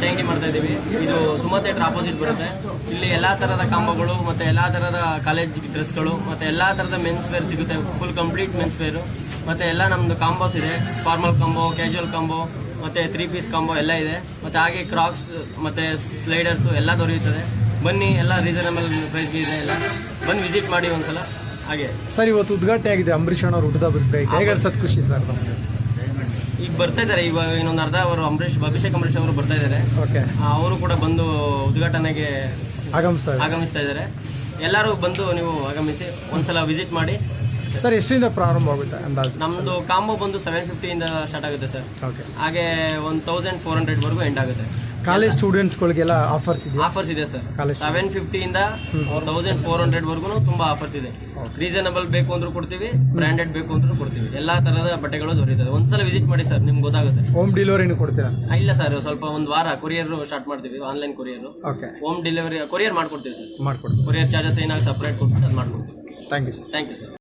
ಆ, ಮಾಡ್ತಾ ಇದ್ದೀವಿ. ಇದು ಸುಮ ಥಿಯೇಟರ್ ಆಪೋಸಿಟ್ ಬರುತ್ತೆ. ಇಲ್ಲಿ ಎಲ್ಲಾ ತರದ ಕಾಂಬೋಗಳು ಮತ್ತೆ ಎಲ್ಲಾ ತರದ ಕಾಲೇಜ್ ಡ್ರೆಸ್ಗಳು ಮತ್ತೆ ಎಲ್ಲಾ ತರದ ಮೆನ್ಸ್ ವೇರ್ ಸಿಗುತ್ತೆ. ಫುಲ್ ಕಂಪ್ಲೀಟ್ ಮೆನ್ಸ್ ವೇರು ಮತ್ತೆ ಎಲ್ಲ ನಮ್ಮದು ಕಾಂಬೋಸ್ ಇದೆ. ಫಾರ್ಮಲ್ ಕಾಂಬೋ ಕ್ಯಾಶುವಲ್ ಕಾಂಬೋ ಮತ್ತೆ ತ್ರೀ ಪೀಸ್ ಕಾಂಬೋ ಎಲ್ಲ ಇದೆ. ಮತ್ತೆ ಹಾಗೆ ಕ್ರಾಕ್ಸ್ ಮತ್ತೆ ಸ್ಲೈಡರ್ಸ್ ಎಲ್ಲ ದೊರೆಯುತ್ತದೆ. ಬನ್ನಿ ಎಲ್ಲ ರೀಸನಬಲ್ ಪ್ರೈಸ್ಗೆ ಇದೆ ಎಲ್ಲ. ಬಂದು ವಿಸಿಟ್ ಮಾಡಿ ಒಂದ್ಸಲ. ಹಾಗೆ. ಸರ್ ಇವತ್ತು ಉದ್ಘಾಟನೆ ಆಗಿದೆ. ಅಂಬರೀಷ್ ಅವ್ರ ಹುಟ್ಟದ ಬರ್ತಾ ಹೇಗೆ ಅನ್ಸತ್ ಖುಷಿ ಸರ್ ನಮಗೆ? ಈಗ ಬರ್ತಾ ಇದ್ದಾರೆ. ಇವಾಗ ಇನ್ನೊಂದು ಅರ್ಧ ಅವರು ಅಂಬರೀಷ್ ಅಭಿಷೇಕ್ ಅಂಬರೀಷ್ ಅವರು ಬರ್ತಾ ಇದ್ದಾರೆ. ಓಕೆ ಅವರು ಕೂಡ ಬಂದು ಉದ್ಘಾಟನೆಗೆ ಆಗಮಿಸ್ತಾ ಇದಾರೆ ಆಗಮಿಸ್ತಾ ಇದ್ದಾರೆ. ಎಲ್ಲರೂ ಬಂದು ನೀವು ಆಗಮಿಸಿ ಒಂದ್ಸಲ ವಿಸಿಟ್ ಮಾಡಿ. ಸರ್ ಎಷ್ಟರಿಂದ ಪ್ರಾರಂಭ ಆಗುತ್ತೆ ಅಂದಾಜು? ನಮ್ದು ಕಾಂಬೋ ಬಂದು ಸೆವೆನ್ ಫಿಫ್ಟಿಯಿಂದ ಸ್ಟಾರ್ಟ್ ಆಗುತ್ತೆ ಸರ್ ಓಕೆ ಹಾಗೆ ಒಂದು ತೌಸಂಡ್ ಫೋರ್ ಹಂಡ್ರೆಡ್ ವರೆಗೂ ಎಂಡ್ ಆಗುತ್ತೆ. ಕಾಲೇಜ್ ಸ್ಟೂಡೆಂಟ್ಸ್ಗಳಿಗೆಲ್ಲ ಆಫರ್ಸ್ ಇದೆ ಆಫರ್ಸ್ ಇದೆ ಸರ್. ಕಾಲೇಜ್ ಸೆವೆನ್ ಫಿಫ್ಟಿಯಿಂದ ತೌಸಂಡ್ ಫೋರ್ ಹಂಡ್ರೆಡ್ ವರ್ಗು ತುಂಬಾ ಆಫರ್ಸ್ ಇದೆ. ರೀಸನಬಲ್ ಬೇಕು ಅಂದ್ರೂ ಕೊಡ್ತೀವಿ ಬ್ರಾಂಡೆಡ್ ಬೇಕು ಅಂದ್ರೂ ಕೊಡ್ತೀವಿ. ಎಲ್ಲಾ ತರದ ಬಟ್ಟೆಗಳು ದೊರೆಯುತ್ತದೆ ಒಂದ್ಸಲ ವಿಸಿಟ್ ಮಾಡಿ ಸರ್ ನಿಮ್ಗೆ ಗೊತ್ತಾಗುತ್ತೆ. ಹೋಮ್ ಡೆಲಿವರಿನೂ ಕೊಡ್ತೀರಾ? ಇಲ್ಲ ಸರ್ ಸ್ವಲ್ಪ ಒಂದು ವಾರ ಕೊರಿಯರ್ ಸ್ಟಾರ್ಟ್ ಮಾಡ್ತೀವಿ online courier okay home delivery courier ಮಾಡ್ಕೊಡ್ತೀವಿ ಸರ್. ಮಾಡ್ಕೊಡ್ತೀವಿ. ಕೊರಿಯರ್ ಚಾರ್ಜಸ್ ಏನಾಗ ಸಪ್ರೇಟ್ ಕೊಡ್ತೀವಿ ಅದು ಮಾಡ್ಕೊಡ್ತೀವಿ. Thank you sir thank you sir